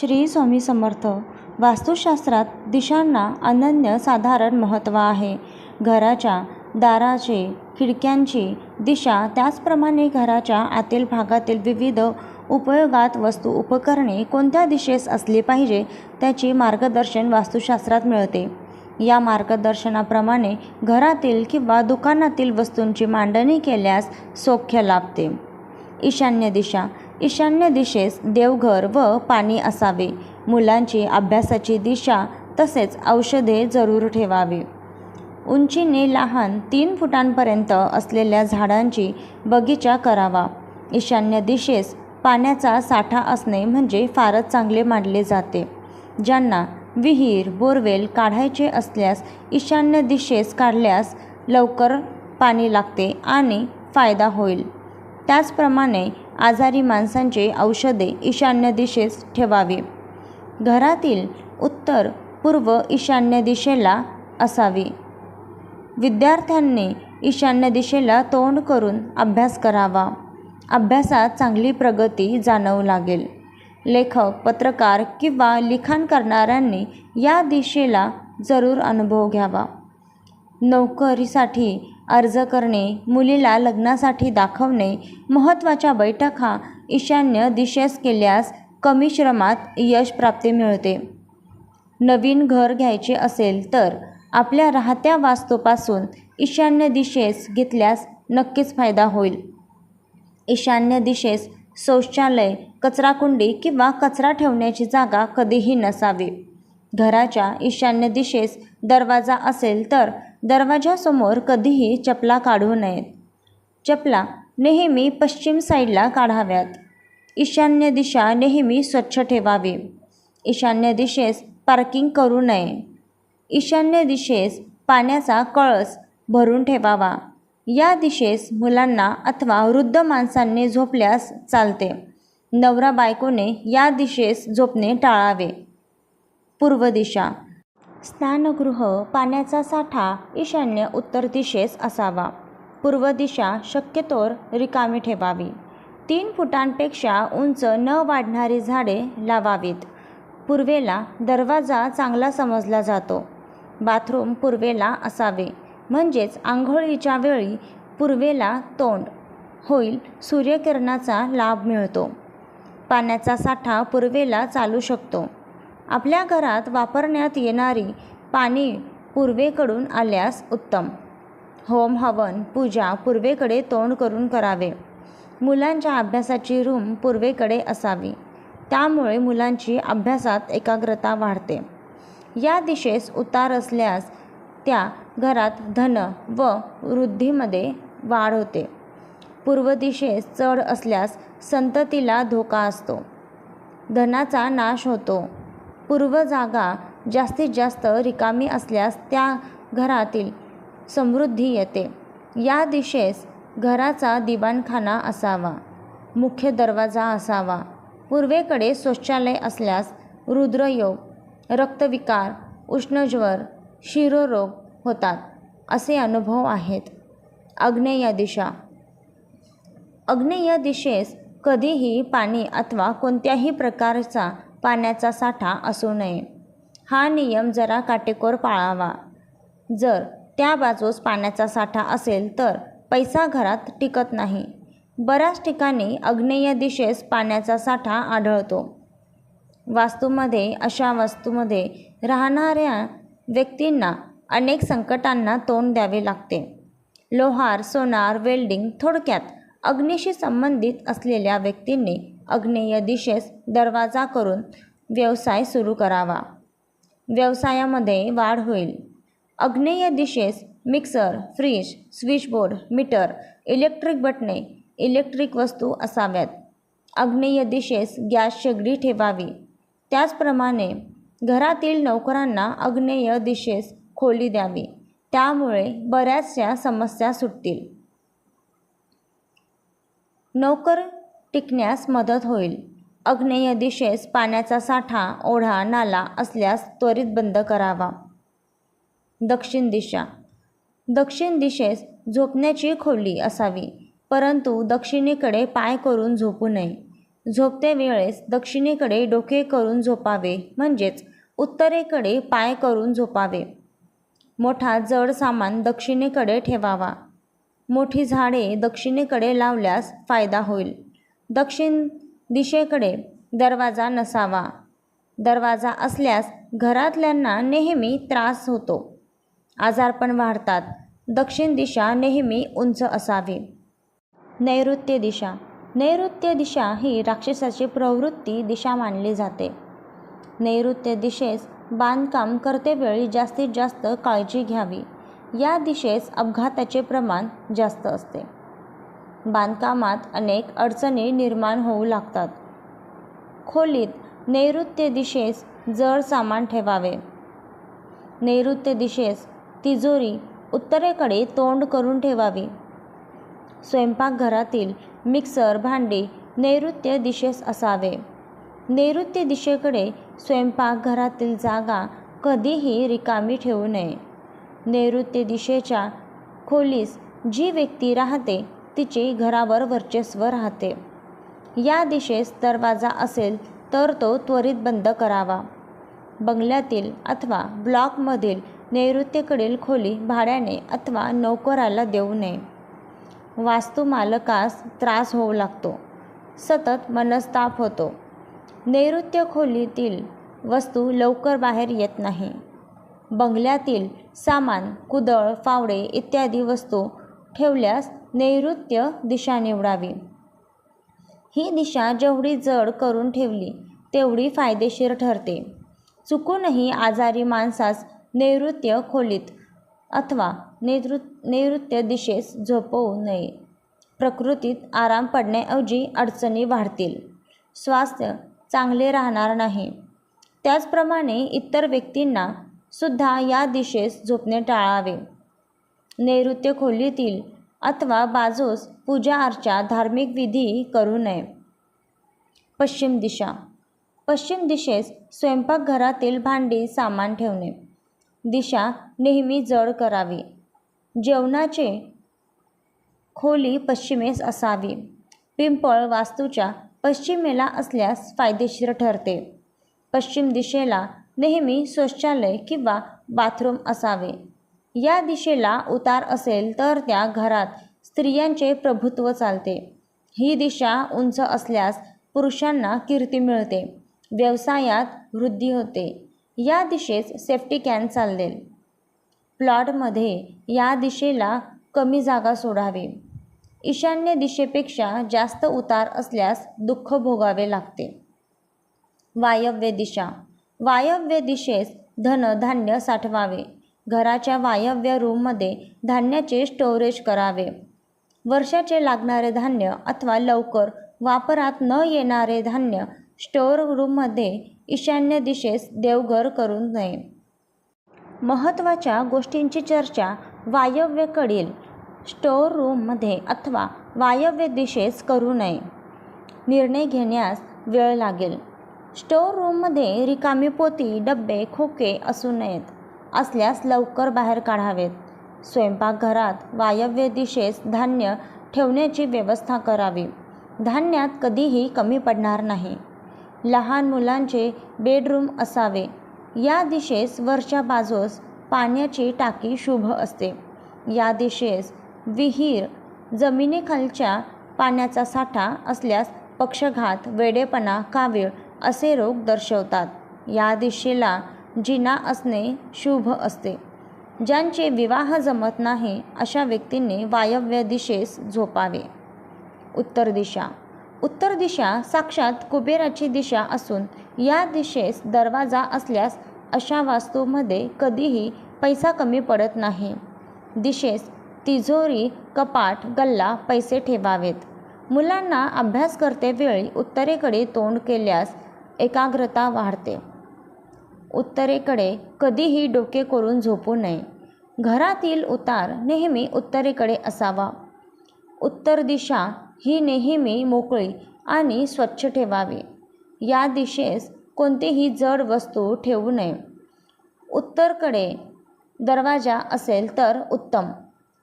श्री स्वामी समर्थ. वास्तुशास्त्रात दिशांना अनन्य साधारण महत्त्व आहे. घराच्या दाराचे खिडक्यांची दिशा त्याचप्रमाणे घराच्या आतील भागातील विविध उपयोगात वस्तू उपकरणे कोणत्या दिशेस असली पाहिजे त्याची मार्गदर्शन वास्तुशास्त्रात मिळते. या मार्गदर्शनाप्रमाणे घरातील किंवा दुकानातील वस्तूंची मांडणी केल्यास सौख्य लाभते. ईशान्य दिशा ईशान्य दिशेस देवघर व पाणी असावे. मुलांची अभ्यासाची दिशा तसेच औषधे जरूर ठेवावी. उंचीने लहान तीन फुटांपर्यंत असलेल्या झाडांची बगीचा करावा. ईशान्य दिशेस पाण्याचा साठा असणे म्हणजे फारच चांगले मानले जाते. ज्यांना विहीर बोरवेल काढायचे असल्यास ईशान्य दिशेस काढल्यास लवकर पाणी लागते आणि फायदा होईल. त्याचप्रमाणे आजारी माणसांचे औषधे ईशान्य दिशेस ठेवावी. घरातील उत्तर पूर्व ईशान्य दिशेला असावी. विद्यार्थ्यांनी ईशान्य दिशेला तोंड करून अभ्यास करावा. अभ्यासात चांगली प्रगती जाणवू लागेल. लेखक पत्रकार किंवा लिखाण करणाऱ्यांनी या दिशेला जरूर अनुभव घ्यावा. नोकरीसाठी अर्ज करणे मुलीला लग्नासाठी दाखवणे महत्त्वाच्या बैठका ईशान्य दिशेस केल्यास कमी श्रमात यश प्राप्ती मिळते. नवीन घर घ्यायचे असेल तर आपल्या राहत्या वास्तूपासून ईशान्य दिशेस घेतल्यास नक्कीच फायदा होईल. ईशान्य दिशेस शौचालय कचराकुंडी किंवा कचरा ठेवण्याची जागा कधीही नसावी. घराच्या ईशान्य दिशेस दरवाजा असेल तर दरवाजासमोर कधीही चपला काढू नयेत. चपला नेहमी पश्चिम साईडला काढाव्यात. ईशान्य दिशा नेहमी स्वच्छ ठेवावी. ईशान्य दिशेस पार्किंग करू नये. ईशान्य दिशेस पाण्याचा कळस भरून ठेवावा. या दिशेस मुलांना अथवा वृद्ध माणसांनी झोपल्यास चालते. नवरा बायकोने या दिशेस झोपणे टाळावे. पूर्व दिशा स्नानगृह पाण्याचा साठा ईशान्य उत्तर दिशेस असावा. पूर्व दिशा शक्यतोर रिकामी ठेवावी. तीन फुटांपेक्षा उंच न वाढणारी झाडे लावावीत. पूर्वेला दरवाजा चांगला समजला जातो. बाथरूम पूर्वेला असावे. म्हणजेच आंघोळीच्या वेळी पूर्वेला तोंड होईल सूर्यकिरणाचा लाभ मिळतो. पाण्याचा साठा पूर्वेला चालू शकतो. आपल्या घरात वापरण्यात येणारी पाणी पूर्वेकडून आल्यास उत्तम. होम हवन पूजा पूर्वेकडे तोंड करून करावे. मुलांच्या अभ्यासाची रूम पूर्वेकडे असावी. त्यामुळे मुलांची अभ्यासात एकाग्रता वाढते. या दिशेस उतार असल्यास त्या घरात धन व वृद्धीमध्ये वाढ होते. पूर्व दिशेस चढ असल्यास संततीला धोका असतो. धनाचा नाश होतो. पूर्व जागा जास्तीत जास्त रिकामी असल्यास त्या घरातील समृद्धी येते. या दिशेस घराचा दिवाणखाना असावा मुख्य दरवाजा असावा. पूर्वेकडे शौचालय असल्यास रुद्रयोग रक्तविकार उष्णज्वर शिरोरोग होतात असे अनुभव आहेत. आग्नेय दिशा. आग्नेय दिशेस कधीही पाणी अथवा कोणत्याही प्रकारचा पाण्याचा साठा असू नये. हा नियम जरा काटेकोर पाळावा. जर त्या बाजूस पाण्याचा साठा असेल तर पैसा घरात टिकत नाही. बऱ्याच ठिकाणी आग्नेय दिशेस पाण्याचा साठा आढळतो. वास्तूमध्ये अशा वास्तूमध्ये राहणाऱ्या व्यक्तींना अनेक संकटांना तोंड द्यावे लागते. लोहार सोनार वेल्डिंग थोडक्यात अग्नीशी संबंधित असलेल्या व्यक्तींनी आग्नेय दिशेस दरवाजा करून व्यवसाय सुरू करावा. व्यवसायामध्ये वाढ होईल. आग्नेय दिशेस mixer fridge switchboard meter electric buttons electric वस्तू असाव्यात. आग्नेय दिशेस गॅस शेगडी ठेवावी. त्याचप्रमाणे घरातील नोकरांना आग्नेय दिशेस खोली द्यावी. त्यामुळे बऱ्याचशा समस्या सुटतील. नोकर टिकण्यास मदत होईल. आग्नेय दिशेस पाण्याचा साठा ओढा नाला असल्यास त्वरित बंद करावा. दक्षिण दिशा. दक्षिण दिशेस झोपण्याची खोली असावी परंतु दक्षिणेकडे पाय करून झोपू नये. झोपते वेळेस दक्षिणेकडे डोके करून झोपावे म्हणजेच उत्तरेकडे पाय करून झोपावे. मोठा जड सामान दक्षिणेकडे ठेवावा. मोठी झाडे दक्षिणेकडे लावल्यास फायदा होईल. दक्षिण दिशेकडे दरवाजा नसावा. दरवाजा असल्यास घरातल्यांना नेहमी त्रास होतो. आजारपण वाढतात. दक्षिण दिशा नेहमी उंच असावी. नैऋत्य दिशा. नैऋत्य दिशा ही राक्षसाची प्रवृत्ती दिशा मानली जाते. नैऋत्य दिशेस बांधकाम करतेवेळी जास्तीत जास्त काळजी घ्यावी. या दिशेस अपघाताचे प्रमाण जास्त असते. बांधकामात अनेक अडचणी निर्माण होऊ लागतात. खोलीत नैऋत्य दिशेस जड सामान ठेवावे. नैऋत्य दिशेस तिजोरी उत्तरेकडे तोंड करून ठेवावी. स्वयंपाकघरातील मिक्सर भांडी नैऋत्य दिशेस असावे. नैऋत्य दिशेकडे स्वयंपाकघरातील जागा कधीही रिकामी ठेवू नये. नैऋत्य दिशेच्या खोलीस जी व्यक्ती राहते तिचे घरावर वर्चस्व राहते. या दिशेस दरवाजा असेल तर तो त्वरित बंद करावा. बंगल्यातील अथवा ब्लॉकमधील नैऋत्येकडील खोली भाड्याने अथवा नोकराला देऊ नये. वास्तुमालकास त्रास होऊ लागतो. सतत मनस्ताप होतो. नैऋत्य खोलीतील वस्तू लवकर बाहेर येत नाही. बंगल्यातील सामान कुदळ फावडे इत्यादी वस्तू ठेवल्यास नैऋत्य दिशा निवडावी. ही दिशा जेवढी जड करून ठेवली तेवढी फायदेशीर ठरते. चुकूनही आजारी माणसास नैऋत्य खोलीत अथवा नैऋ नैऋत्य दिशेस झोपवू नये. प्रकृतीत आराम पडण्याऐवजी अडचणी वाढतील. स्वास्थ्य चांगले राहणार नाही. त्याचप्रमाणे इतर व्यक्तींना सुद्धा या दिशेस झोपणे टाळावे. नैऋत्य खोलीतील अथवा बाजूस पूजा अर्चा धार्मिक विधी करू नये. पश्चिम दिशा. पश्चिम दिशेस स्वयंपाकघरातील भांडी सामान ठेवणे. दिशा नेहमी जड करावी. जेवणाचे खोली पश्चिमेस असावी. पिंपळ वास्तूच्या पश्चिमेला असल्यास फायदेशीर ठरते. पश्चिम दिशेला नेहमी शौचालय किंवा बाथरूम असावे. या दिशेला उतार असेल तर त्या घरात स्त्रियांचे प्रभुत्व चालते. ही दिशा उंच असल्यास पुरुषांना कीर्ती मिळते. व्यवसायात वृद्धी होते. या दिशेस सेफ्टी कॅन चालेल प्लॉटमध्ये या दिशेला कमी जागा सोडावी. ईशान्य दिशेपेक्षा जास्त उतार असल्यास दुःख भोगावे लागते. वायव्य दिशा. वायव्य दिशेस धन धान्य साठवावे. घराच्या वायव्य रूममध्ये धान्याचे स्टोरेज करावे. वर्षाचे लागणारे धान्य अथवा लवकर वापरात न येणारे धान्य स्टोअर रूममध्ये ईशान्य दिशेस देवघर करू नये. महत्त्वाच्या गोष्टींची चर्चा वायव्यकडील स्टोअर रूममध्ये अथवा वायव्य दिशेस करू नये. निर्णय घेण्यास वेळ लागेल. स्टोअर रूममध्ये रिकामी पोती डबे खोके असू नयेत असल्यास लवकर बाहेर काढावेत. स्वयंपाकघरात वायव्य दिशेस धान्य ठेवण्याची व्यवस्था करावी. धान्यात कधीही कमी पडणार नाही. लहान मुलांचे बेडरूम असावे. या दिशेस वरच्या बाजूस पाण्याची टाकी शुभ असते. या दिशेस विहीर जमिनीखालच्या पाण्याचा साठा असल्यास पक्षघात वेडेपणा कावीळ असे रोग दर्शवतात. या दिशेला जिना असणे शुभ असते. ज्यांचे विवाह जमत नाही अशा व्यक्तींनी वायव्य दिशेस झोपावे. उत्तर दिशा. उत्तर दिशा साक्षात कुबेराची दिशा असून या दिशेस दरवाजा असल्यास अशा वास्तूमध्ये कधीही पैसा कमी पडत नाही. दिशेस तिजोरी कपाट गल्ला पैसे ठेवावेत. मुलांना अभ्यास करतेवेळी उत्तरेकडे तोंड केल्यास एकाग्रता वाढते. उत्तरेकडे कधीही डोके करून झोपू नये. घरातील उतार नेहमी उत्तरेकडे असावा. उत्तर दिशा ही नेहमी मोकळी आणि स्वच्छ ठेवावी. या दिशेस कोणतीही जड वस्तू ठेवू नये. उत्तरकडे दरवाजा असेल तर उत्तम.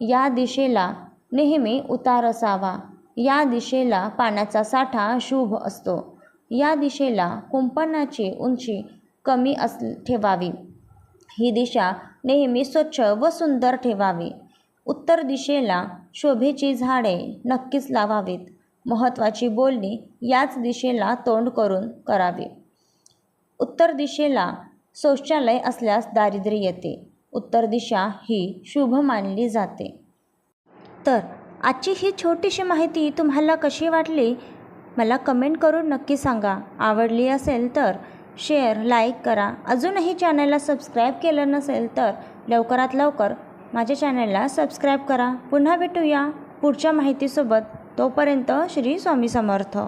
या दिशेला नेहमी उतार असावा. या दिशेला पाण्याचा साठा शुभ असतो. या दिशेला कुंपणाची उंची कमी अस ठेवावी. ही दिशा नेहमी स्वच्छ व सुंदर ठेवावी. उत्तर दिशेला शोभेची झाडे नक्कीच लावावीत. महत्त्वाची बोलणी याच दिशेला तोंड करून करावी. उत्तर दिशेला शौचालय असल्यास दारिद्र्य येते. उत्तर दिशा ही शुभ मानली जाते. तर आजची ही छोटीशी माहिती तुम्हाला कशी वाटली? मला कमेंट करून नक्की सांगा. आवडली असेल तर शेअर लाईक करा. अजूनही चॅनलला सबस्क्राईब केलं नसेल तर लवकरात लवकर माझ्या चॅनलला सबस्क्राईब करा. पुन्हा भेटूया पुढच्या माहितीसोबत. तोपर्यंत श्री स्वामी समर्थ.